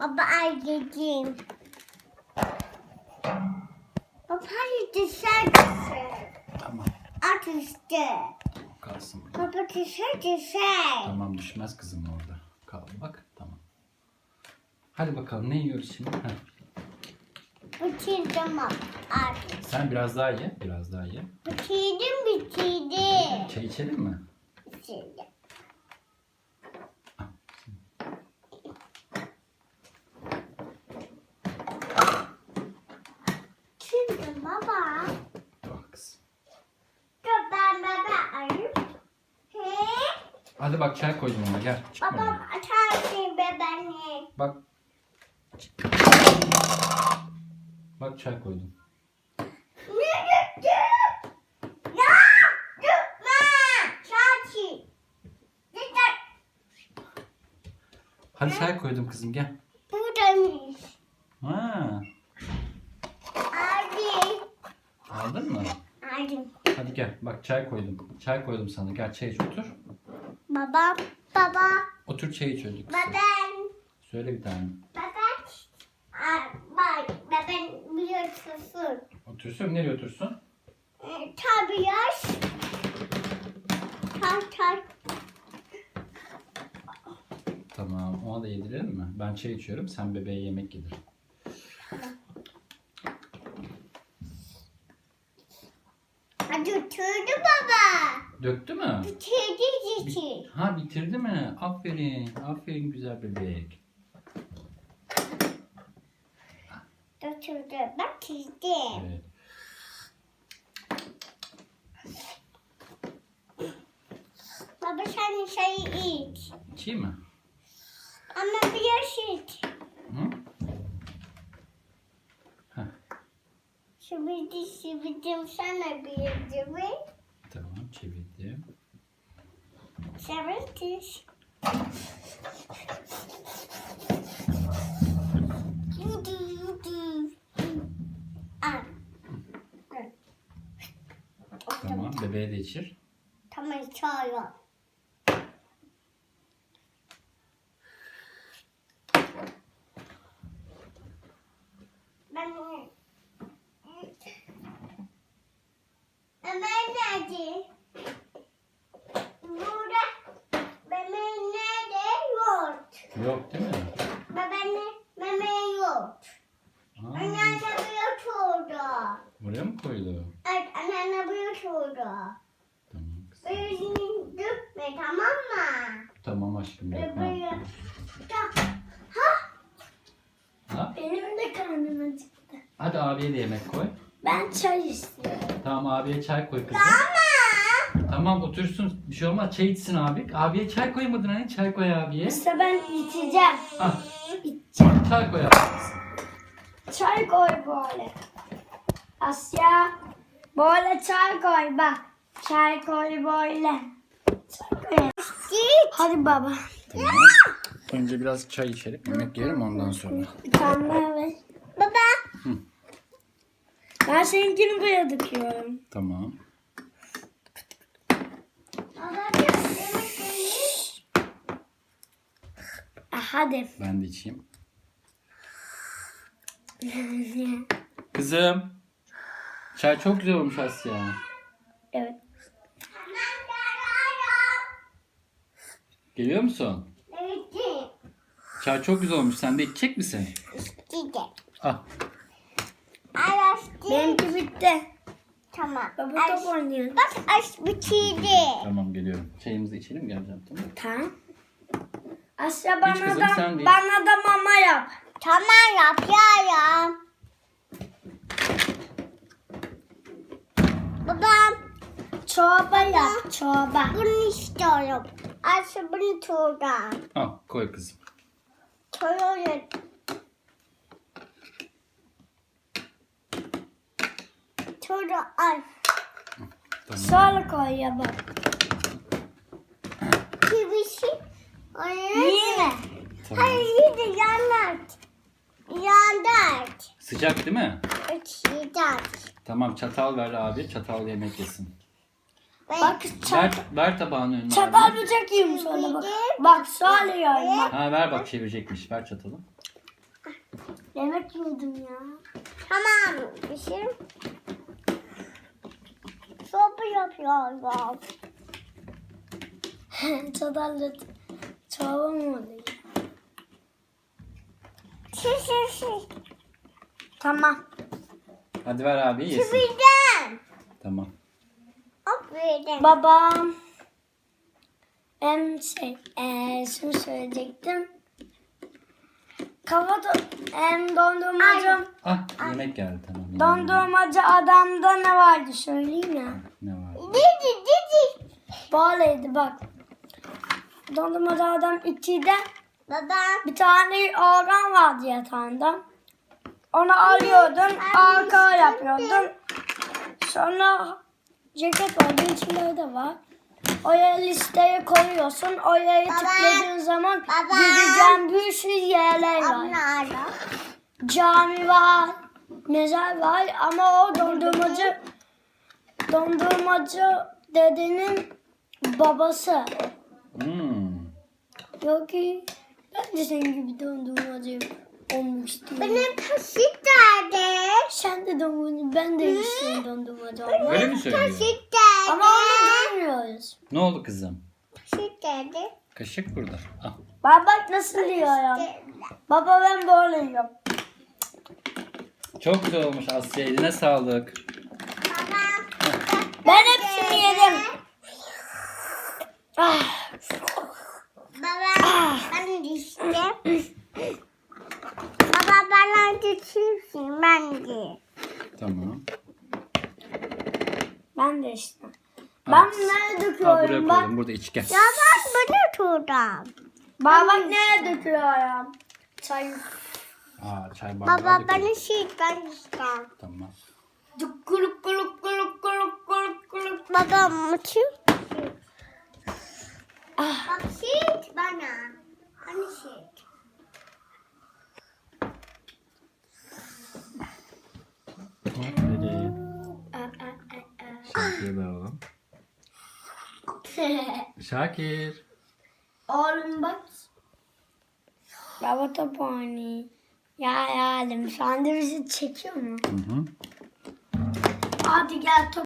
Baba anneciğim. Baba hadi dışarı. Tamam. At işte. Kalsın. Baba dışarı dışarı. Tamam düşmez kızım orada. Kal bak. Tamam. Hadi bakalım ne yiyoruz şimdi? Heh. Bitirdim. Artık. Sen biraz daha ye. Biraz daha ye. Bitirdim bitirdim. Çay içelim mi? Bitirdim baba. Bak kızım. Dur ben baba arayayım. He? Hadi bak çay koydum ona gel. Çıkma Babam oradan. açarsın bebeğini. Bak. Bak çay koydum. Ne döktün? Ya dökme. Çarşı. Yeter. Hadi çay koydum kızım gel. Buradaymış. Ha, Hadi. aldın mı? Hadi. Hadi gel. Bak çay koydum. Çay koydum sana. Gel çay iç otur. Babam. Baba. Otur çay iç çocuk. Beben. Söyle bir tane. Aa, Bak beben biliyorsun. Otursun. Nereye otursun? Ee, Tabii yaş. Tar tar. Tamam. Ona da yedirelim mi? Ben çay içiyorum. Sen bebeğe yemek yedir. Baba. Döktü mü? Bitirdi bitirdi. Ha bitirdi mi? Aferin. Aferin güzel bebek. Oturdu. Bak çizdim. Evet. Baba sen şeyi iç. İçeyim mi? Ama bir yaş iç. Hı? Heh, Şıbıdı şıbıdım sana bir gibi. Çevirdim. Al. Tamam. Bebeğe de içir. Tamam çağır. Ben Ömer nerede? Burada. Ömer nerede? Yoğurt. Yok değil mi? Babaanne meme yoğurt. Aa, Anneanne yoğurt orada. buraya mı koydu? Evet anneanne yoğurt orada. Tamam kızım. Böyle dökme tamam mı? Tamam aşkım. Yapma. Ha? Ha? Benim de karnım acıktı. Hadi abiye de yemek koy. Ben çay istiyorum. Tamam abiye çay koy kızım. Ama. Tamam otursun. Bir şey olmaz. Çay içsin abi. Abiye çay koymadın hani. Çay koy abiye. İşte ben içeceğim. Ah, İçeceğim. çay koy abi. Çay koy böyle. Asya. Böyle çay koy bak. Çay koy böyle. Çay koy. Git. Hadi baba. Tamam. Önce biraz çay içelim. Yemek yiyelim ondan sonra. Daha ver. Baba. Ben seninkini buraya döküyorum. Tamam. Baba biraz yemek yiyin. Ah, hadi. Ben de içeyim. Kızım. Çay çok güzel olmuş Asya. evet. Geliyor musun? Evet. Çay çok güzel olmuş. Sen de içecek misin? Gidin. Ah. Benimki bitti. Tamam. Baba top oynuyor. Bak aç bitirdi. Tamam geliyorum. Çayımızı içelim geleceğim tamam mı? Tamam. Asya bana kızım, da, sen bana da mama yap. Tamam yapıyorum. Babam Çorba yap. Çorba. bunu istiyorum. Aç bunu turdan. Al koy kızım. Soruyorum. Soru al. Tamam. Sonra koy ya bak. Kibisi. Niye? tamam. Hayır bir de yanart. Yanart. Sıcak değil mi? Sıcak. Tamam çatal ver abi. Çatal yemek yesin. Bak çat, Ver, ver tabağını önüne çatal abi. bıçak yiyeyim sonra bak. Bak söylüyorum bak. Ha ver bak çevirecekmiş. Ver çatalı. Yemek yiyordum ya. Tamam. Pişir. Sopa yapıyorum. Çatallı çorba mı oluyor? Şiş şiş şiş. Tamam. Hadi ver abi yesin. Birden. Tamam. Birden. Babam em şey eee şunu söyleyecektim. Kafa do- em dondurmacı Ah yemek geldi tamam. yemek dondurmacı adamda ne vardı söyleyeyim ya. geldi. Ne var? Cici cici. Böyleydi bak. Dondurmacı adam içinde Baba. bir tane organ vardı yatağında. Onu alıyordun, arka yapıyordun. Sonra ceket vardı, içinde de var. Oraya listeyi koyuyorsun. Oraya Baba. tıkladığın zaman Baba. gideceğin bir sürü yerler var. Cami var, mezar var ama o dondurmacı dondurmacı dedenin babası. Hmm. Yok ki ben de senin gibi dondurmacı istiyorum. Benim kaşık nerede? Sen de dondurmacı, ben de istiyorum dondurmacı olmak. Öyle mi söylüyor? Kaşık nerede? Ama onu duymuyoruz. Ne oldu kızım? Kaşık nerede? Kaşık burada. Al. Bak bak nasıl diyorum. Baba ben böyle yiyorum. Çok güzel olmuş Asya. Eline sağlık. Baba. Ben hepsini yedim. Ah, Baba. Ben düştüm. Baba bana düşürsün ben de. Tamam. ben de işte. Bunları Al buraya döküyorum bak. koyalım. Burada iç gel. Ya bak bana tuğram. Bak bak nereye döküyorum. Çay. Aa çay bardağı Baba da bana koy. şey ben istem. Tamam. Kuluk kuluk kuluk kuluk kuluk kuluk. Baba mutlu. Ah. Bak şey bana. Hani şey. Aferin. Ah, ah, ah, ah. Şakir'i de alalım. Şakir. Oğlum bak. Baba top oynuyor. Ya yalim şu anda bizi çekiyor mu? Hı hı. Hadi gel top